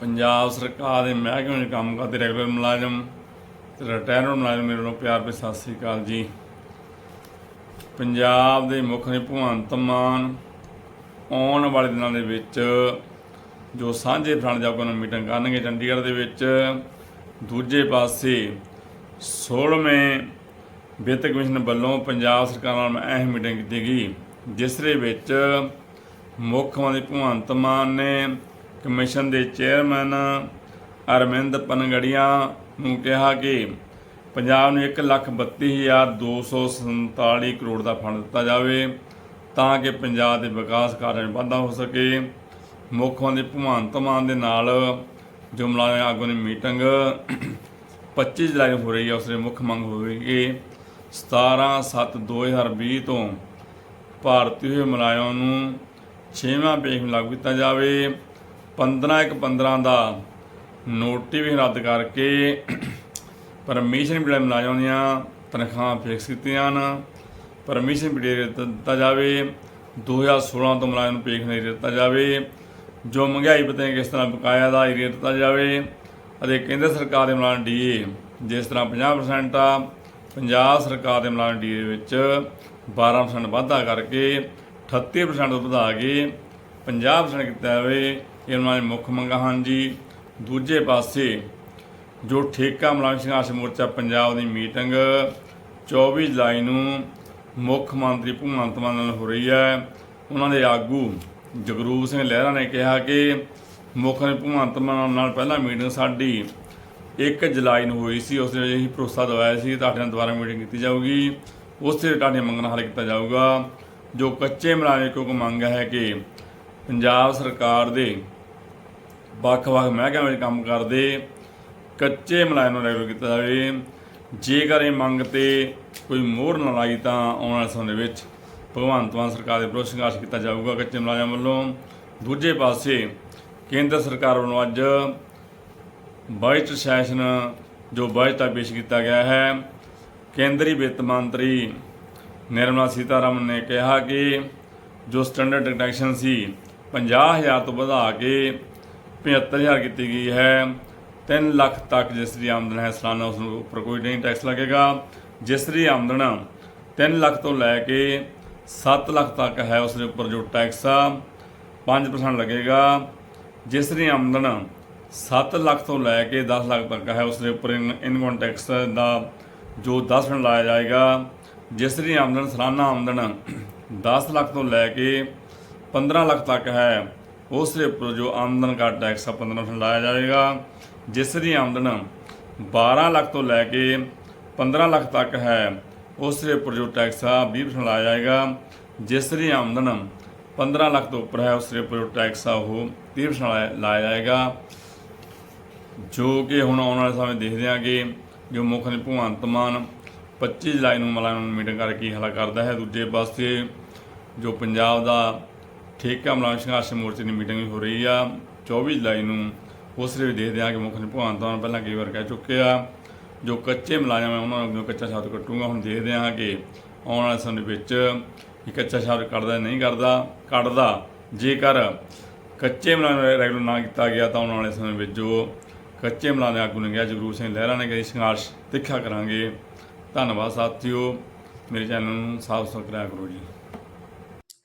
ਪੰਜਾਬ ਸਰਕਾਰ ਦੇ ਮਹਿਕਮੇ ਵਿੱਚ ਕੰਮ ਕਰਦੇ ਰੈਗੂਲਰ ਮੁਲਾਜ਼ਮ ਤੇ ਰਿਟਾਇਰਡ ਮੁਲਾਜ਼ਮ ਮੇਰੇ ਨੂੰ ਪਿਆਰ ਭਰੀ ਸਤਿ ਸ੍ਰੀ ਅਕਾਲ ਜੀ। ਪੰਜਾਬ ਦੇ ਮੁੱਖ ਮੰਤਰੀ ਭਗਵੰਤ ਮਾਨ ਆਉਣ ਵਾਲੇ ਦਿਨਾਂ ਦੇ ਵਿੱਚ ਜੋ ਸਾਂਝੇ ਫਰੰਟ ਜਾਗੋ ਨਾਲ ਮੀਟਿੰਗ ਕਰਨਗੇ ਚੰਡੀਗੜ੍ਹ ਦੇ ਵਿੱਚ, ਦੂਜੇ ਪਾਸੇ 16ਵੇਂ ਵਿੱਤ ਕਮਿਸ਼ਨ ਵੱਲੋਂ ਪੰਜਾਬ ਸਰਕਾਰ ਨਾਲ ਅਹਿਮ ਮੀਟਿੰਗ ਕੀਤੀ ਗਈ, ਜਿਸ ਦੇ ਵਿੱਚ ਮੁੱਖ ਮੰਤਰੀ ਭਗਵੰਤ ਮਾਨ ਨੇ ਕਮਿਸ਼ਨ ਦੇ ਚੇਅਰਮੈਨ ਅਰਵਿੰਦ ਪਨਗੜੀਆਂ ਨੂੰ ਕਿਹਾ ਕਿ ਪੰਜਾਬ ਨੂੰ 132247 ਕਰੋੜ ਦਾ ਫੰਡ ਦਿੱਤਾ ਜਾਵੇ ਤਾਂ ਕਿ ਪੰਜਾਬ ਦੇ ਵਿਕਾਸ ਕਾਰਜ ਵਾਧਾ ਹੋ ਸਕੇ। ਮੁੱਖ ਮੰਤਰੀ ਭਗਵੰਤ ਮਾਨ ਦੇ ਨਾਲ ਜੋ ਮੁਲਾਜ਼ਮ ਆਗੂ ਦੀ ਮੀਟਿੰਗ 25 ਜੁਲਾਈ ਨੂੰ ਹੋ ਰਹੀ ਹੈ। ਉਸ ਦੇ ਮੁੱਖ ਮੰਗ ਹੋਵੇਗੀ 17/7/2020 ਤੋਂ ਭਾਰਤੀ ਹੋਏ ਮੁਲਾਜ਼ਮਾਂ ਨੂੰ 6ਵਾਂ ਪੇਸ਼ਮ ਲਾਗੂ ਕੀਤਾ ਜਾਵੇ। 15/1/15 ਦਾ ਨੋਟੀਫਿਕੇਸ਼ਨ ਰੱਦ ਕਰਕੇ ਪਰਮਿਸ਼ਨ ਪੀਰੀਅਡ ਮੁਲਾਜ਼ਮਾਂ ਦੀਆਂ ਤਨਖਾਹਾਂ ਫਿਕਸ ਕੀਤੀਆਂ ਹਨ। ਪਰਮਿਸ਼ਨ ਪੀਰੀਅਡ ਦਿੱਤਾ ਜਾਵੇ। 2016 ਤੋਂ ਮੁਲਾਜ਼ਮ ਨੂੰ ਪੇਖ ਨਹੀਂ ਦਿੱਤਾ ਜਾਵੇ। ਜੋ ਮਹਿੰਗਾਈ ਪਤੇ ਕਿਸ ਤਰ੍ਹਾਂ ਬਕਾਇਆ ਦਾ ਏਰੀਆ ਦਿੱਤਾ ਜਾਵੇ। ਅਤੇ ਕੇਂਦਰ ਸਰਕਾਰ ਦੇ ਮੁਲਾਜ਼ਮ ਡੀਏ ਜਿਸ ਤਰ੍ਹਾਂ 50% ਆ, ਪੰਜਾਬ ਸਰਕਾਰ ਦੇ ਮੁਲਾਜ਼ਮ ਡੀਏ ਵਿੱਚ 12% ਵਾਧਾ ਕਰਕੇ 38% ਵਧਾ ਕੇ 50% ਕੀਤਾ ਜਾਵੇ। ਇਹ ਉਹਨਾਂ ਦੀ ਮੁੱਖ ਮੰਗਾਂ ਹਨ ਜੀ। ਦੂਜੇ ਪਾਸੇ ਜੋ ਠੇਕਾ ਮੁਲਾਜ਼ਮ ਸੰਘਰਸ਼ ਮੋਰਚਾ ਪੰਜਾਬ ਦੀ ਮੀਟਿੰਗ 24 ਜੁਲਾਈ ਨੂੰ ਮੁੱਖ ਮੰਤਰੀ ਭਗਵੰਤ ਮਾਨ ਨਾਲ ਹੋ ਰਹੀ ਹੈ। ਉਹਨਾਂ ਦੇ ਆਗੂ ਜਗਰੂਪ ਸਿੰਘ ਲਹਿਰਾ ਨੇ ਕਿਹਾ ਕਿ ਮੁੱਖ ਮੰਤਰੀ ਭਗਵੰਤ ਮਾਨ ਨਾਲ ਪਹਿਲਾਂ ਮੀਟਿੰਗ ਸਾਡੀ 1 ਜੁਲਾਈ ਨੂੰ ਹੋਈ ਸੀ। ਉਸ ਦੇ ਅਸੀਂ ਭਰੋਸਾ ਦਵਾਇਆ ਸੀ ਤੁਹਾਡੇ ਨਾਲ ਦੁਬਾਰਾ ਮੀਟਿੰਗ ਕੀਤੀ ਜਾਊਗੀ। ਉਸੇ ਤੇ ਤੁਹਾਡੀਆਂ ਮੰਗਾਂ ਹੱਲ ਕੀਤਾ ਜਾਊਗਾ। ਜੋ ਕੱਚੇ ਮੁਲਾਜ਼ਮ ਕਿਉਂਕਿ ਮੰਗ ਹੈ ਕਿ ਪੰਜਾਬ ਸਰਕਾਰ ਦੇ ਵੱਖ-ਵੱਖ ਮਹਿਕਮਿਆਂ ਵਿੱਚ ਕੰਮ ਕਰਦੇ, ਕੱਚੇ ਮੁਲਾਜ਼ਮ ਨੂੰ ਰੈਗੂਲਰ ਕੀਤਾ ਜਾਵੇ। ਜੇਕਰ ਇਹ ਮੰਗ ਤੇ ਕੋਈ ਮੋਹਰ ਨਾ ਲਾਈ ਤਾਂ ਆਉਣ ਵਾਲੇ ਸਮੇਂ ਦੇ ਵਿੱਚ ਭਗਵੰਤ ਮਾਨ ਸਰਕਾਰ ਦੇ ਵਿਰੋਧ ਸੰਘਰਸ਼ ਕੀਤਾ ਜਾਊਗਾ ਕੱਚੇ ਮੁਲਾਜ਼ਮ ਵੱਲੋਂ। ਦੂਜੇ ਪਾਸੇ ਕੇਂਦਰ ਸਰਕਾਰ ਵੱਲੋਂ ਅੱਜ ਬਜਟ ਸੈਸ਼ਨ ਜੋ ਬਜਟ ਆ ਪੇਸ਼ ਕੀਤਾ ਗਿਆ ਹੈ। ਕੇਂਦਰੀ ਵਿੱਤ ਮੰਤਰੀ ਨਿਰਮਲਾ ਸੀਤਾਰਮਨ ਨੇ ਕਿਹਾ ਕਿ ਜੋ ਸਟੈਂਡਰਡ ਡਿਡਕਸ਼ਨ ਸੀ 50000 ਤੋਂ ਵਧਾ ਕੇ 75000 ਕੀਤੀ ਗਈ ਹੈ। 3 ਲੱਖ ਤੱਕ ਜਿਸ ਦੀ ਆਮਦਨ ਹੈ ਸਾਲਾਨਾ, ਉਸ ਨੂੰ ਉੱਪਰ ਕੋਈ ਨਹੀਂ ਟੈਕਸ ਲੱਗੇਗਾ। ਜਿਸ ਦੀ ਆਮਦਨ 3 ਲੱਖ ਤੋਂ ਲੈ ਕੇ 7 ਲੱਖ ਤੱਕ ਹੈ, ਉਸ ਦੇ ਉੱਪਰ ਜੋ ਟੈਕਸ ਆ 5% ਲੱਗੇਗਾ। ਜਿਸ ਦੀ ਆਮਦਨ 7 ਲੱਖ ਤੋਂ ਲੈ ਕੇ 10 ਲੱਖ ਤੱਕ ਹੈ, ਉਸ ਦੇ ਉੱਪਰ ਇਨਕਮ ਟੈਕਸ ਦਾ ਜੋ 10% ਲਾਇਆ ਜਾਏਗਾ। ਜਿਸ ਦੀ ਆਮਦਨ, ਸਾਲਾਨਾ ਆਮਦਨ 10 ਲੱਖ ਤੋਂ ਲੈ ਕੇ 15 ਲੱਖ ਤੱਕ ਹੈ। ਉਸ ਦੇ ਉੱਪਰ ਜੋ ਆਮਦਨ ਦਾ ਟੈਕਸ ਆ 15% ਲਾਇਆ ਜਾਵੇਗਾ, ਜਿਸ ਦੀ ਆਮਦਨ 12 ਲੱਖ ਤੋਂ ਲੈ ਕੇ 15 ਲੱਖ ਤੱਕ ਹੈ ਉਸ ਦੇ ਉੱਪਰ ਜੋ ਟੈਕਸ ਆ 20% ਲਾਇਆ ਜਾਏਗਾ ਜਿਸ ਦੀ ਆਮਦਨ 15 ਲੱਖ ਤੋਂ ਉੱਪਰ ਹੈ ਉਸ ਦੇ ਉੱਪਰ ਜੋ ਟੈਕਸ ਆ, ਉਹ 30% ਲਾਇਆ- ਲਾਇਆ ਜਾਏਗਾ ਜੋ ਕਿ ਹੁਣ ਆਉਣ ਵਾਲੇ ਸਮੇਂ ਦੇਖਦੇ ਹਾਂ ਕਿ ਜੋ ਮੁੱਖ ਮੰਤਰੀ ਭਗਵੰਤ ਮਾਨ 25 ਜੁਲਾਈ ਨੂੰ ਮੁਲਾਜ਼ਮਾਂ ਮੀਟਿੰਗ ਕਰਕੇ ਹਲਾ ਕਰਦਾ ਹੈ, ਦੂਜੇ ਪਾਸੇ ਜੋ ਪੰਜਾਬ ਦਾ ਠੇਕਾ ਮੁਲਾਜ਼ਮ ਸੰਘਰਸ਼ ਮੋਰਚੇ ਦੀ ਮੀਟਿੰਗ ਵੀ ਹੋ ਰਹੀ ਆ। 24 ਜੁਲਾਈ ਨੂੰ ਉਸ ਦੇ ਵੀ ਦੇਖਦੇ ਹਾਂ ਕਿ ਮੁੱਖ ਮੰਤਰੀ ਭਗਵੰਤ ਮਾਨ ਪਹਿਲਾਂ ਕਈ ਵਾਰ ਕਹਿ ਚੁੱਕੇ ਆ, ਜੋ ਕੱਚੇ ਮੁਲਾਜ਼ਮ ਹੈ ਉਹਨਾਂ ਨੂੰ ਕੱਚਾ ਸ਼ਬਦ ਕੱਟੂਗਾ ਹੁਣ ਦੇਖਦੇ ਹਾਂ ਕਿ ਆਉਣ ਵਾਲੇ ਸਮੇਂ ਵਿੱਚ ਇਹ ਕੱਚਾ ਸ਼ਬਦ ਕੱਢਦਾ ਨਹੀਂ ਕਰਦਾ ਕੱਢਦਾ। ਜੇਕਰ ਕੱਚੇ ਮੁਲਾਜ਼ਮ ਰੈਗੂਲਰ ਨਾ ਕੀਤਾ ਗਿਆ ਤਾਂ ਆਉਣ ਵਾਲੇ ਸਮੇਂ ਵਿੱਚ ਜੋ ਕੱਚੇ ਮੁਲਾਜ਼ਮ ਆਗੂ ਨੇ ਗਿਆ ਜਗਰੂਪ ਸਿੰਘ ਲਹਿਰਾ ਨੇ ਕਿ ਅਸੀਂ ਸੰਘਰਸ਼ ਤਿੱਖਾ ਕਰਾਂਗੇ। ਧੰਨਵਾਦ ਸਾਥੀਓ। ਮੇਰੇ ਚੈਨਲ ਨੂੰ ਸਬਸਕ੍ਰਾਈਬ ਕਰੋ ਜੀ।